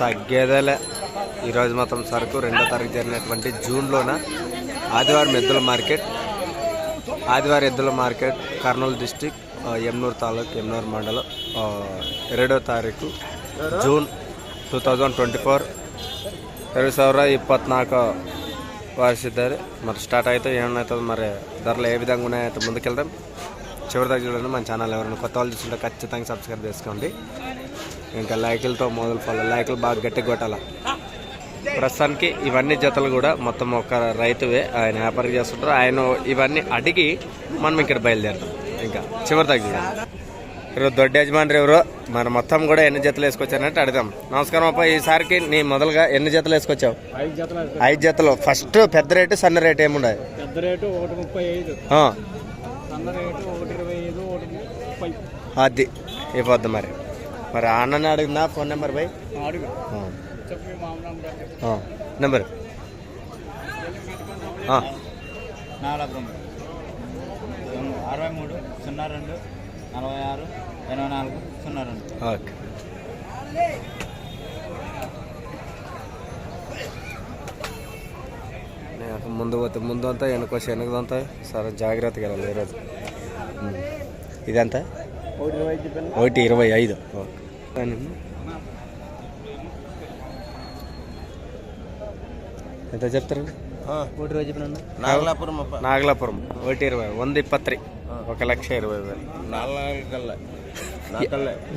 తగ్గేదేలే. ఈరోజు మాత్రం సరుకు రెండో తారీఖు జరిగినటువంటి జూన్లోన ఆదివారం ఎద్దుల మార్కెట్ ఆదివారం ఎద్దుల మార్కెట్ కర్నూలు డిస్టిక్ ఎమ్నూరు తాలూకు ఎమ్నూరు మండలం ఎరడో తారీఖు June two two twenty four. Four Savara ಸಾವಿರ ಇಪ್ಪತ್ನಾಲ್ಕು వాసిద్దారు మరి స్టార్ట్ అయితే అవుతుంది మరి ధరలు ఏ విధంగా ఉన్నాయో ముందుకెళ్దాం. చివరి దగ్గర చూడండి మన ఛానల్ ఎవరైనా కొత్త వాళ్ళు చూసుకుంటే ఖచ్చితంగా సబ్స్క్రైబ్ చేసుకోండి. ఇంకా లైకులతో మొదలు ఫాలో లైకులు బాగా గట్టిగా కొట్టాల. ప్రస్తుతానికి ఇవన్నీ జతలు కూడా మొత్తం ఒక రైతువే. ఆయన వ్యాపారం చేస్తుంటారు. ఆయన ఇవన్నీ అడిగి మనం ఇక్కడ బయలుదేరుతాం. ఇంకా చివరి దగ్గర చూడండి. ఈరోజు దొడ్డ యజమాని ఎవరో? మరి మొత్తం కూడా ఎన్ని జతలు వేసుకొచ్చారంటే అడుగుదాం. నమస్కారం అప్ప ఈసారికి నీ మొదలుగా ఎన్ని జతలు వేసుకొచ్చావు? ఐదు జతలు ఐదు జతలు. ఫస్ట్ పెద్ద రేటు సన్న రేటు ఏముండదు పెద్ద రేటు ఒకటి ముప్పై ఐదు. ఆ, సన్న రేటు ఒకటి ఇరవై ఐదు ఒకటి ముప్పై. అది. ఇవ్వద్దు మరి. మరి అన్నని అడిగిందా ఫోన్ నెంబర్ బై? నెంబర్. నాలుగు అరవై మూడు సున్నా రెండు నలభై ఆరు ఎనభై నాలుగు సున్నా రెండు. ఓకే. ముందు పోతే ముందు అంతా వెనకొచ్చి వెనకదంతా సరే జాగ్రత్తగా వెళ్ళాలి ఈరోజు. ఇదంతా? ఒకటి ఇరవై ఐదు. ఓకే. ఎంత చెప్తారు? ఒకటి చెప్పాను నాగలాపురం నాగలాపురం ఒకటి ఇరవై వంద ఇప్పత్రి. ఒక లక్ష ఇరవై వేలు. నాలుగు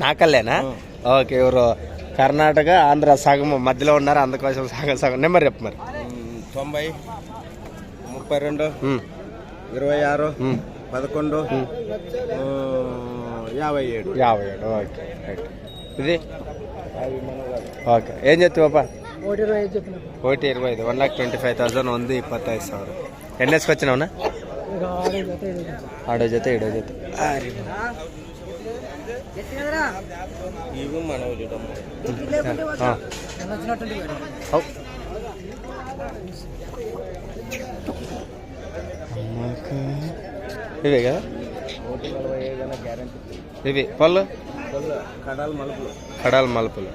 నాకల్లేనా? ఓకే ఎవరు? కర్ణాటక ఆంధ్ర సగం మధ్యలో ఉన్నారు అందుకోసం సగం సగం. నెంబర్ చెప్పు మరి. తొంభై ముప్పై రెండు ఇరవై ఆరు పదకొండు. యాభై ఏడు. యాభై ఏడు ఓకే రైట్. ఇది? ఓకే ఏం చెప్తావు పాప? ఒకటి ఇరవై ఐదు one lakh twenty five thousand ఉంది ఇప్పటి ఐదు సార్ ఎన్ఎస్కి వచ్చినావునా ఆడో జత ఏడో జత. ఇవే కదా? ఇవి పళ్ళు? కడాలు మలుపులు. కడాల మలుపులు.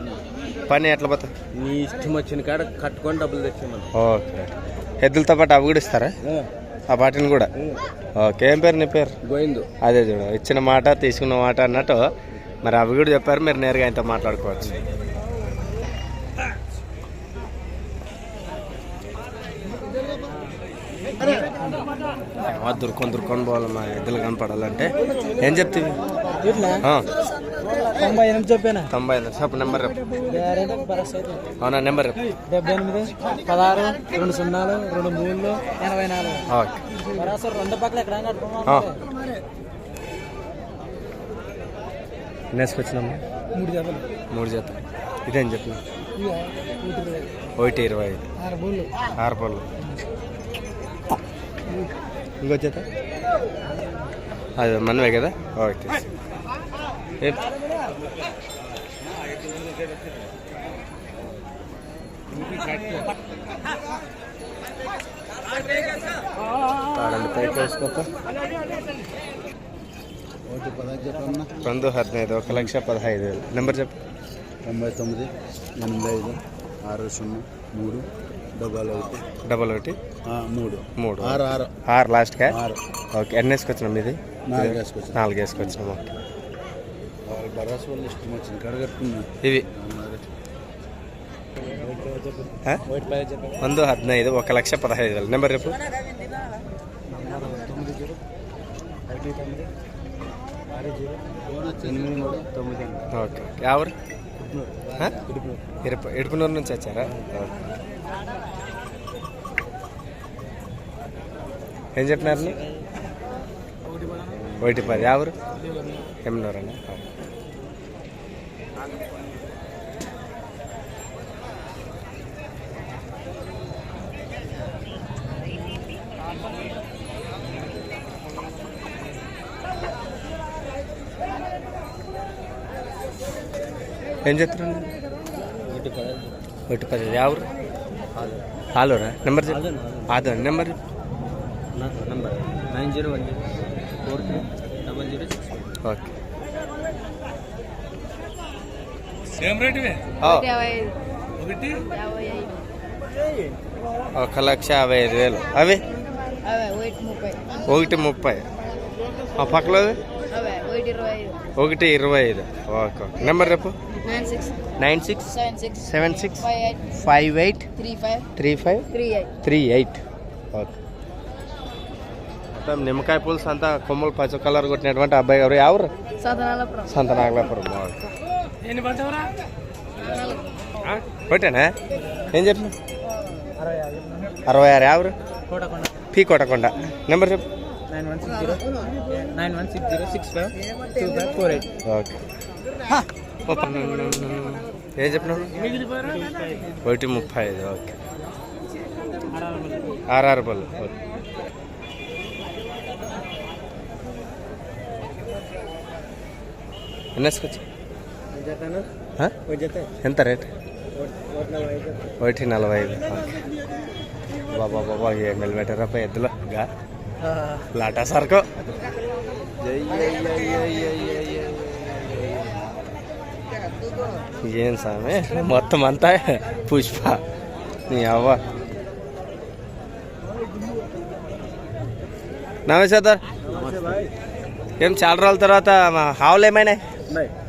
పని ఎట్లా పోతా? నీ ఇష్టం వచ్చిన కాడ కట్టుకొని డబ్బులు తెచ్చేమని ఓకే. ఎద్దులతో పాటు అవి కూడా ఇస్తారా? ఆ. పాటిని కూడా? ఓకే. ఏం పేరు నీ పేరు? గోయిందు అదే చూడు. ఇచ్చిన మాట తీసుకున్న మాట అన్నట్టు మరి అవి కూడా చెప్పారు. మీరు నేరుగా ఆయనతో మాట్లాడుకోవచ్చు. దుర్కొని దుర్కొని పోవాలి మా ఎద్దులు కనపడాలంటే. ఏం చెప్తివి? ఆ, తొంభై ఎనిమిది చెప్పాను? తొంభై చెప్పు నెంబర్ అవునా నెంబర్ డెబ్బై ఎనిమిది పదహారు రెండు సున్నాలు రెండు మూడులు ఎనభై నాలుగు. ఓకే. రెండు పక్కల ఎక్కడ మూడు జతలు మూడు జత ఇదేం చెప్పిన? ఒకటి ఇరవై. ఐదు. ఆరు మూడు ఆరు పళ్ళు ఇంకో జత అది మనవే కదా? ఓకే. రెండు హదినైదు ఒక లక్ష పదహైదు వేలు. నెంబర్ చెప్పు. తొంభై తొమ్మిది ఎనిమిది ఐదు ఆరు సున్నా మూడు డబల్ ఒకటి. డబల్ ఒకటి. మూడు. మూడు. ఆరు ఆరు. ఆరు లాస్ట్గా ఆరు. ఓకే. ఎన్ని వేసుకొచ్చినాం ఇది నాలుగు వేసుకొచ్చి నాలుగు వేసుకొచ్చినాం. ఓకే వాళ్ళు బరాస్ వాళ్ళు ఇష్టం వచ్చింది కడగట్టుకున్నా ఇవి ఆ? ఒకటి పది చెప్పండి ಒಂದು ಹದಿನೈದು ఒక లక్ష పదహైదు వేలు నెంబర్ రేపు తొమ్మిది జీరో ఒకటి తొమ్మిది ఆరు జీరో ఎనిమిది మూడు తొమ్మిది ఎనిమిది ఓకే ఎవరు ఆ? ఇడుపు ఇరుపు ఇడుపునూరు నుంచి వచ్చారా ఓకే. ఏం చెప్పినారు నువ్వు? ఒకటి పది ఎవరు ఎమ్మినూరన్నా ఏం చెప్తున్నాను ఒకటి పది ఒకటి పది ఎవరు ఆలూరా నెంబర్ చెప్పు ఆదో నెంబర్ చెప్పు. Number nine zero one zero four three double zero six okay ఏం రేట్ ఇవి ఓ, యాభై ఐదు ఒకటి యాభై ఐదు ఒక లక్ష యాభై ఐదు వేలు అవి అవే ఒకటి ముప్పై ఒకటి ముప్పై ఆ పక్కలో అవే ఒకటి ఇరవై ఐదు. ఓకే. నెంబర్ రేపు nine six seven six five eight three five three five three eight okay మొత్తం నిమ్మకాయ పులుసు అంతా కొమ్మలు పచ్చ కలర్ కొట్టినటువంటి అబ్బాయి గారు. ఎవరు? సదనాలపురం సంత నాగలాపురం ఓకే. ఎన్ని పడతావురా ఆ, కొట్టానా ఏం చెప్పిన అరవై ఆరు. ఎవరు? పీ కొట్టకుండా నెంబర్ చెప్పు. Nine one six zero. Nine one six zero six five two five four eight. Okay. ఏం చెప్పినావు ఒకటి ముప్పై ఐదు ఓకే. ఆర్ఆర్ బల్ ఓకే. ఎన్నేసుకొచ్చి ఎంత రేట్? ఒకటి నలభై ఐదు బాబా బాబా ఏం నిలబెట్టారప్ప ఎద్దులో గా. లాటా సర్కు ఏం సామె మొత్తం అంతా పుష్ప నీ అవ్వ నమస్తే సార్ ఏం చాలా రోజుల తర్వాత మా ఆవులు ఏమైనా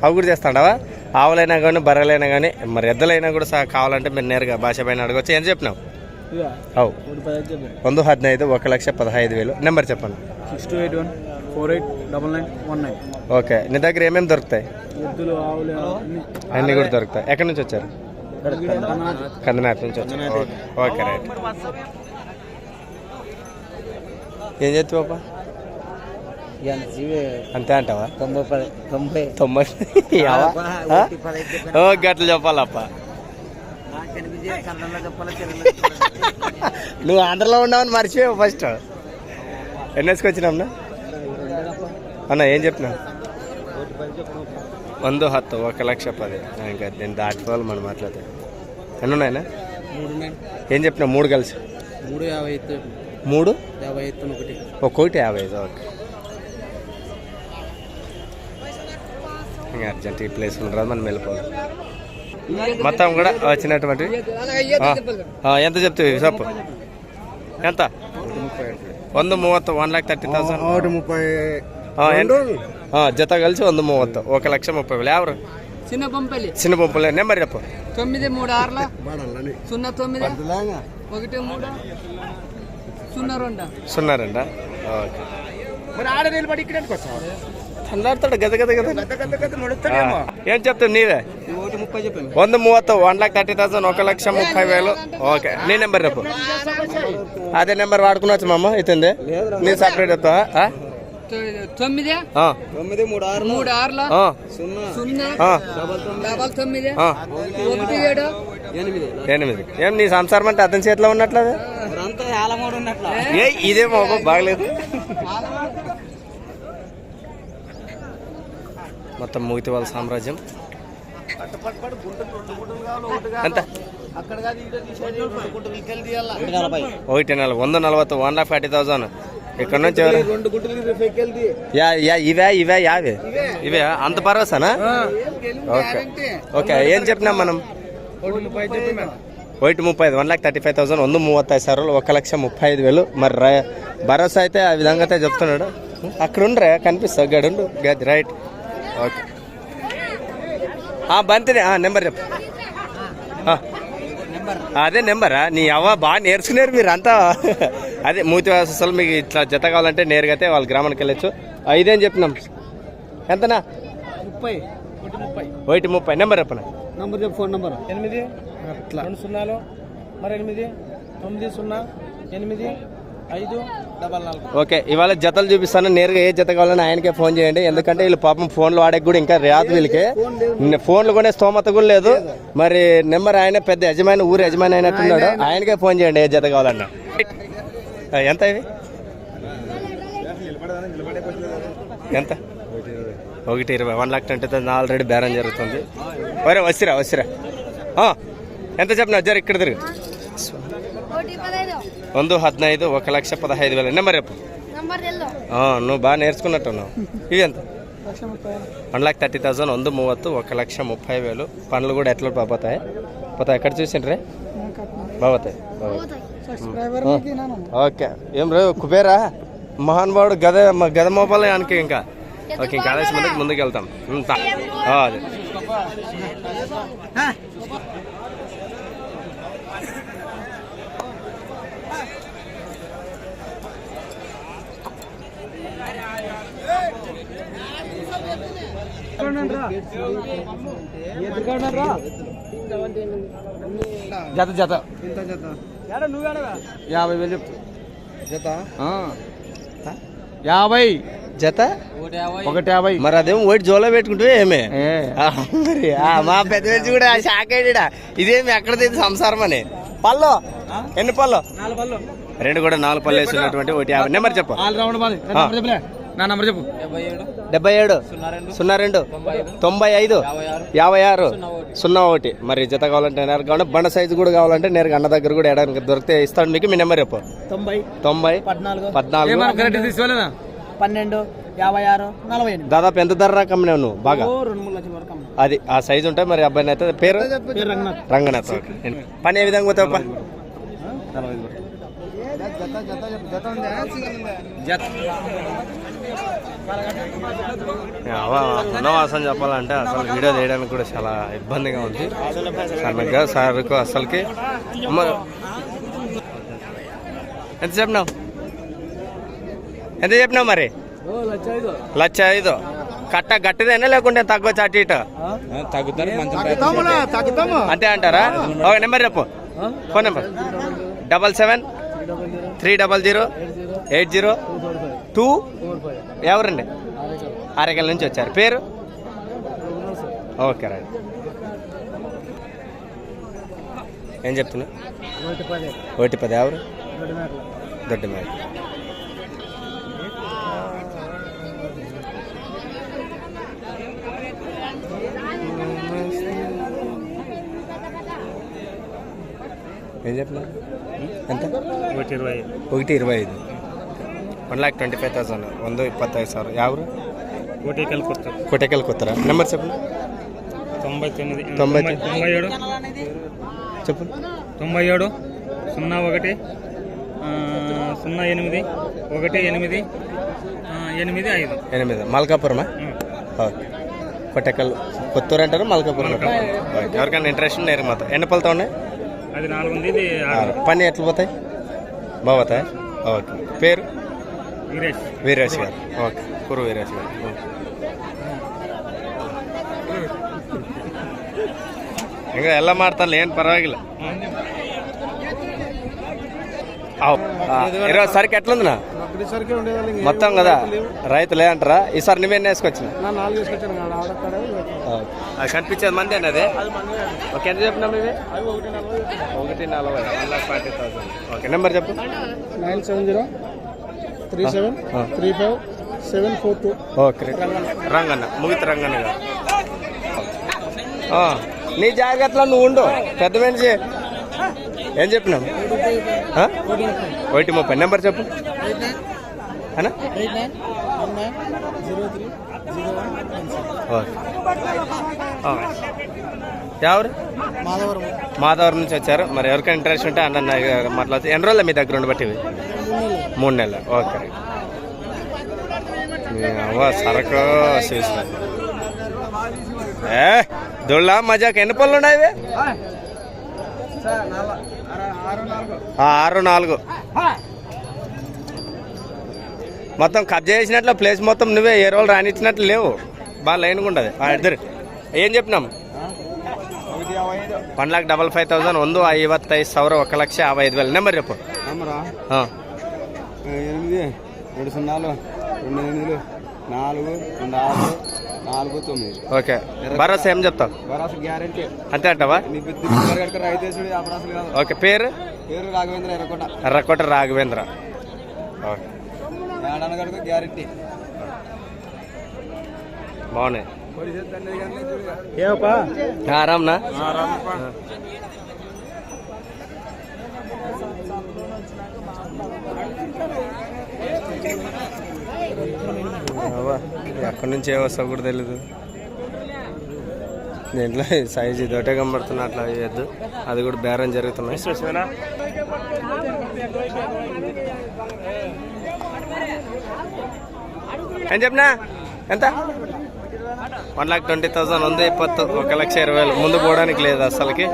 అవి కూడా చేస్తాడవా ఆవులైనా కానీ బర్రెలైనా కానీ మరి ఎద్దలైనా కూడా సా కావాలంటే మీరు నేరుగా భాష పైన అడగచ్చు ఏం చెప్పినావు అవు. వంద హద్నైదు ఒక లక్ష పదహైదు వేలు. నెంబర్ చెప్పండి. Six two eight one four eight double nine one nine. Okay. నీ దగ్గర ఏమేమి దొరుకుతాయి? ఎద్దులు ఆవులు అన్నీ. కూడా దొరుకుతాయి. ఎక్కడి నుంచి వచ్చారు? కందనాథ్ నుంచి వచ్చారు. ఓకే. Okay right. ఏం చేస్తావు పాప? అంతే అంటావా? తొంభై తొంభై. తొంభై. యావా? ఆ? ఓ గట్ల చెప్పాలప్ప. నువ్వు ఆంధ్రలో ఉన్నావని మర్చిపోయావు ఫస్ట్. ఎన్నేసుకొచ్చినావునా అన్న? ఏం చెప్పినావు వంద హత్తు ఒక లక్ష పది. ఇంకా నేను దాటిపోవాలి మనం మాట్లాడితే ఎన్ని ఉన్నాయన్నా? ఏం చెప్పినా మూడు కలిసి. మూడు యాభై మూడు? యాభై ఒకటి. ఒక్కోటి యాభై ఐదు ఓకే. ఇంకా అర్జెంట్ ఈ ప్లేస్ ఉండదు మనం వెళ్ళిపోవాలి. మొత్తం కూడా వచ్చినటువంటి ఎంత చెప్తావు షాప్ ఎంత? వంద మూవತ್ತು వన్ లాక్ థర్టీ థౌసండ్. ముప్పై జత కలిసి వంద మూవత్తు ఒక లక్ష ముప్పై వేలు. ఎవరు? చిన్న పంపలి చిన్న పంపలి నెంబర్ చెప్పు. తొమ్మిది మూడు ఆరుల? సున్నా తొమ్మిది? ఒకటి మూడు? సున్నా రెండు? సున్నా రెండా? ఓకే. మరి ఆడ నిలబడి ఇక్కడ చల్లారుతాడు గద గద గద. ఏం చెప్తావు నీవే? ఒకటి ముప్పై చెప్పాను. వంద మూవತ್ತು వన్ ల్యాక్ థర్టీ థౌసండ్ ఒక లక్ష ముప్పై వేలు. ఓకే నీ నెంబర్ రేపు అదే నెంబర్ వాడుకున్నచ్చు మామ ఇతుంది నీ సపరేట్ చెప్తావా? ఆ? తొమ్మిది? ఆ, తొమ్మిది మూడు ఆరు. మూడు ఆరుల? ఆ, సున్నా. సున్నా. ఆ, డబల్ తొమ్మిది. ఆ. ఒకటి ఏడు? ఎనిమిది. ఏం నీ సంసారం అంటే అతని చేతిలో ఉన్నట్లదే ఏ ఇదే బాబా బాగలేదు. మొత్తం మూగితే వాళ్ళ సామ్రాజ్యం. ఎంత? ఒకటి నెల వంద నలభై. వన్ లాక్ ఫార్టీ థౌసండ్ ఇక్కడ నుంచి యా యా ఇవే ఇవే యావే. ఇవే అంత భరోసానా? ఓకే. ఓకే ఏం చెప్పినాం మనం? ఒకటి ముప్పై ఐదు one lakh thirty five thousand వంద మూవత్తైదు సార్లు ఒక లక్ష ముప్పై ఐదు వేలు. మరి భరోసా అయితే ఆ విధంగా అయితే చెప్తున్నాడు. అక్కడ ఉండరా గడుండు. గది రైట్. ఓకే. ఆ, బంతిని ఆ, నెంబర్ చెప్పు. ఆ. అదే నెంబరా? నీ అవ్వ బాగా నేర్చుకునేరు మీరు అంతా అదే మూతి వ్యవస్థలు మీకు ఇట్లా జత కావాలంటే నేరుగా అయితే వాళ్ళ గ్రామానికి వెళ్ళొచ్చు. ఐదేం చెప్పినాం? ఎంతనా? ముప్పై. ఒకటి ముప్పై. ఒకటి ముప్పై. నెంబర్ చెప్పనా? నంబర్ చెప్పు ఫోన్ నంబర్. ఎనిమిది. రెండు సున్నాలు. మరి ఎనిమిది తొమ్మిది సున్నా. ఎనిమిది? ఐదు? ఓకే ఇవాళ జతలు చూపిస్తాను. నేరుగా ఏ జత కావాలని ఆయనకే ఫోన్ చేయండి. ఎందుకంటే వీళ్ళు పాపం ఫోన్లు వాడక కూడా ఇంకా రాదు వీళ్ళకి. ఫోన్లు కొనే స్తోమత కూడా లేదు. మరి నెంబర్ ఆయన పెద్ద యజమాని ఊరు యజమాని అయినట్టున్నాడు. ఆయనకే ఫోన్ చేయండి ఏ జత కావాలన్నా. ఎంత ఇవి? ఎంత? ఒకటి ఇరవై. One lakh twenty thousand. Already బేరం జరుగుతుంది. ఒరే వసిరా వసిరా. ఆ, ఎంత చెప్పిన జర ఇక్కడ తిరుగు. ಒಂದು ಹದಿನೈದು ఒక లక్ష పదహైదు వేల నెంబర్ చెప్పు నంబర్ తెల్లు ఆ, నువ్వు బాగా నేర్చుకున్నట్టున్నావు ఇవి ఎంత వన్ ల్యాక్ థర్టీ థౌసండ్ ಒಂದು ಮೂವತ್ತು ఒక లక్ష ముప్పై వేలు పనులు కూడా ఎట్లా పోతాయి పోతాయి ఎక్కడ చూసిండ్రే బాగుతాయి ఓకే ఏం రే కుబేరా మహానుభావుడు గద మ- గద మోపాలి ఆయనకి ఇంకా ఓకే ఇంకా ఆలస్యం ముందుకు ముందుకు వెళ్తాం ఉమ్, తా. ఆ, అదే జత జత. యాభై వేలు చెప్తా. జత? యాభై. జత? ఒకటి యాభై. మరి అదేం ఓటి జోలో పెట్టుకుంటే ఏమే? మరి మా పెద్ద కూడా షాక్ అయ్యాడా ఇదేమి ఎక్కడ సంసారం అని? పల్లో ఎన్ని పళ్ళు? రెండు కూడా నాలుగు పళ్ళు వేసినటువంటి ఒకటి యాభై. నెంబర్ చెప్పు. నా నంబర్ చెప్పు. డెబ్బై ఏడు. సున్నా రెండు. తొంభై ఐదు. యాభై ఆరు. సున్నా ఒకటి. మరి జత కావాలంటే నేరు కావాలి బండ సైజు కూడా కావాలంటే నేరుగా అన్న దగ్గర కూడా ఎడానికి దొరికితే ఇస్తాడు మీకు. మీ నెంబర్ చెప్పు. తొంభై. తొంభై. పద్నాలుగు. పద్నాలుగు. తీసుకోలేదా? పన్నెండు. యాభై ఆరు. నలభై దాదాపు ఎంత ధర రకం నువ్వు బాగా. అది ఆ సైజు ఉంటాయి మరి అబ్బాయిని అయితే పేరు? రంగనాథ్. రంగనాథ్. ఓకే. పని ఏ విధంగా పోతావు అనవాసం చెప్పాలంటే అసలు వీడియో చేయడానికి కూడా చాలా ఇబ్బందిగా ఉంది. సన్నగా సార్కు అసలుకి ఎంత చెప్పినావు? ఎంత చెప్పినావు మరి? లక్ష ఐదు. కట్ట గట్టిదేనా లేకుంటే తగ్గొచ్చు అటు ఇటు? తగ్గుతారు అంతే అంటారా? ఒక నెంబర్ చెప్పు. Phone number. Double seven. Three double zero eight zero two ఎవరండి? అరకల్ నుంచి వచ్చారు. పేరు? ఓకే రైట్ ఏం చెప్తున్నా? ఒకటి పది ఎవరు? దొడ్డ మేడ ఏం చెప్పినా ఎంత? ఒకటి ఇరవై ఒకటి ఇరవై ఐదు. One lakh twenty five thousand. వంద ಇಪ್ಪತ್ತೈದು ಸಾವಿರ ಯಾವ ಕೋಟೆಕಲ್ ಕೊಡ್ತಾರೆ ಕೋಟೆಕಲ್ ಕೊಡ್ತಾರಾ ನಂಬರ್ చెప్పు. తొంభై తొమ్మిది తొంభై తొంభై ఏడు చెప్పు. తొంభై ఏడు సున్నా ఒకటి సున్నా ఎనిమిది ఒకటి ఎనిమిది ఎనిమిది ఐదు. ఎనిమిది. మల్కాపురమా? ఓకే. కొట్టెకల్ కొత్తూరు అంటారు మల్కాపురం ఎవరికైనా ఇంట్రెస్ట్ నేను మాత్రం ఎన్ని ఉన్నాయి? అది నాలుగు ఉంది ఇది ఆరు. ఆరు. పని ఎట్లా పోతాయి బాగుతాయి ఓకే పేరు వీరేష్ వీరేష్ గారు ఓకే కురు వీరేష్ గారు ఓకే. ఇంకా ಎಲ್ಲ ಮಾಡ್ತಾರಲ್ಲ ಏನು ಪರವಾಗಿಲ್ಲ అవు. ఆ, ఈరోజు సరికి ఎట్లుందినా మొత్తం కదా రైతులే అంటారా ఈసారి నువ్వేం వేసుకొచ్చిన కనిపించేది మంది అన్నది ఓకే ఎంత చెప్పినాం ఇవి ఒకటి నలభై. One lakh forty thousand. Okay number చెప్పు. Nine seven zero three seven. Three five seven four two. Okay Ranganna ముగిత Ranganna నీ జాగ్రత్తలో నువ్వు ఉండు. పెద్ద మనిషి. ఏం చెప్పినావు? ఆ? ఒకటి ముప్పై. నెంబర్ చెప్పు. అనా nine zero three zero one okay. ఎవరు? మాధవరం మాధవరం నుంచి వచ్చారు. మరి ఎవరికైనా ఇంట్రెస్ట్ ఉంటే అన్న మాట్లాడుతూ ఎన్ని రోజులు మీ దగ్గర ఉండబట్టి మూడు నెలలు. ఓకే. సరకు ఏ దొళ్ళ మజాకి ఎన్ని పళ్ళు ఉన్నాయి ఆరు నాలుగు. మొత్తం కబ్జా చేసినట్లు ప్లేస్ మొత్తం నువ్వే ఏ రోజులు రానిచ్చినట్లు లేవు బాగా లైన్గా ఉండదు ఆ ఇద్దరు ఏం చెప్పినాం one lakh double five thousand ಒಂದು ಐವತ್ತೈದು ಸಾವಿರ ఒక లక్ష యాభై ఐదు వేలు నెంబర్ చెప్పు ఆ, ఎనిమిది రెండు సున్నాలు రెండు ఎనిమిదిలు నాలుగు రెండు ఆరు నాలుగు తొమ్మిది ఓకే భరోసా ఏం చెప్తావు వరాసు గ్యారంటీ అంతే అంటావా నీ బిద్దు కనుక రైతేసుడు అపరాసులు కాదు ఓకే పేరు పేరు రాఘవేంద్ర ఎర్రకోట ఎర్రకోట రాఘవేంద్ర ఓకే ఏడాది కనుక గ్యారంటీ. బాగున్నాయి. అవ్వ, ఎక్కడి నుంచి ఏ వస్తావు కూడా తెలీదు. దీంట్లో సైజు ఇదొటే కనబడుతున్నా అట్లా వేయద్దు అది కూడా బేరం జరుగుతున్నాయి. ఏం చెప్పినా ఎంత? వన్ లాక్ ట్వంటీ థౌసండ్ ఉంది ఇప్పత్తు. ఒక లక్ష ఇరవై వేలు. ముందు పోవడానికి లేదు అసలుకి.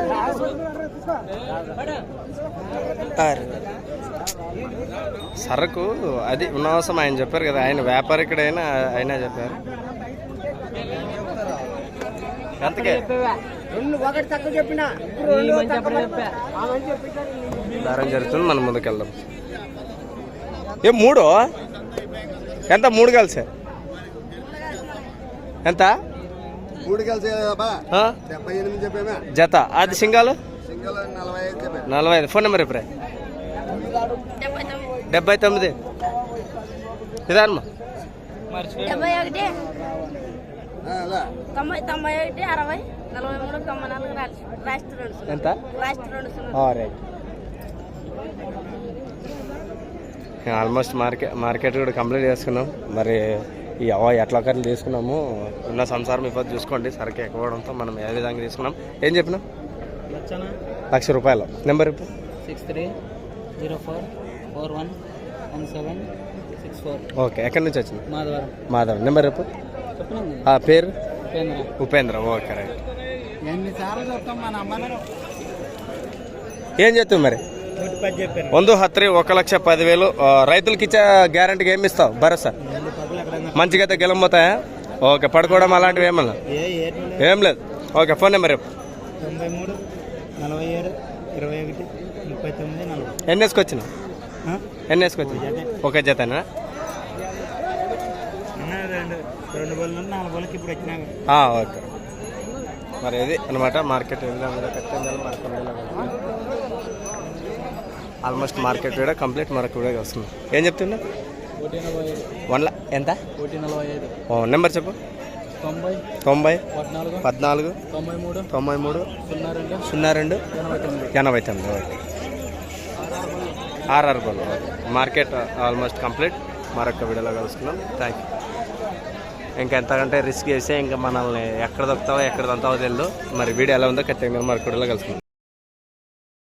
సరుకు అది ఉన్నవసరం ఆయన చెప్పారు కదా. ఆయన వ్యాపారికుడైనా అయినా చెప్పారు. ఎంతకే? దారం జరుగుతుంది మనం ముందుకెళ్దాం. ఏ మూడు? ఎంత? మూడు కలిసే ఎంత? మూడు కలిసి జత. అది సింగాలు? సింగల్ నలభై ఐదు ఫోన్ నెంబర్ ఇప్పుడే డెబ్బై తొమ్మిది. ఇదమ్మా డెబ్బై ఒకటి. అలా. తొంభై తొంభై ఒకటి అరవై నలభై మూడు తొంభై నాలుగు రాష్ట్ర రెండు సున్నా. ఎంత? రాష్ట్ర రెండు సున్నా. రైట్ ఆల్మోస్ట్ మార్కెట్ మార్కెట్ కూడా కంప్లీట్ చేసుకున్నాం. మరి ఈ అవ ఎట్లా ఒకటి తీసుకున్నాము ఉన్న సంసారం ఇప్పుడు చూసుకోండి సరికి ఎక్కువడంతో మనం ఏ విధంగా తీసుకున్నాం. ఏం చెప్పినాం లక్ష రూపాయలు. నెంబర్ ఇప్పుడు six three zero four four one one seven six four. Okay ఎక్కడి నుంచి వచ్చింది మాధవరం. మాధవ్ నెంబర్ ఇప్పుడు పేరు? ఉపేంద్ర. Okay right. ఏం చేస్తావు మరి? వందు హత్రి ఒక లక్ష పదివేలు. రైతులకి ఇచ్చే గ్యారంటీకి ఏమి ఇస్తావు? భరోసా? మంచిగా అయితే ఓకే పడుకోవడం అలాంటివి ఏమన్నా ఏ లేదు. ఓకే ఫోన్ నెంబర్ చెప్పు. తొంభై మూడు నలభై ఏడు ఇరవై ఒకటి ముప్పై తొమ్మిది నలభై. ఎన్ని వేసుకొచ్చిన? ఎన్ని వేసుకొచ్చిన ఒకే జతనా? అన్న రెండు రెండు బళ్ళు నాలుగు బళ్ళకి ఇప్పుడు వచ్చినాక. ఆ, ఓకే. మరి ఇది అనమాట మార్కెట్ ఆల్మోస్ట్ మార్కెట్ కూడా కంప్లీట్ మరొక కూడా వస్తుంది. ఏం చెప్తున్నా? వన్ లా ఎంత? నెంబర్ చెప్పు. తొంభై. పద్నాలుగు. తొంభై మూడు. సున్నా రెండు. సున్నా రెండు ఎనభై తొమ్మిది. Okay. RR goal market almost complete. మరొక వీడియోలో కలుసుకున్నాం థ్యాంక్ యూ ఇంకా ఎంతకంటే రిస్క్ చేస్తే ఇంకా మనల్ని ఎక్కడ దొక్కుతావో ఎక్కడ దంతావో తెలియదు మరి వీడియో ఎలా ఉందో ఖచ్చితంగా మరొక వీడియోలో కలుసుకుందాం.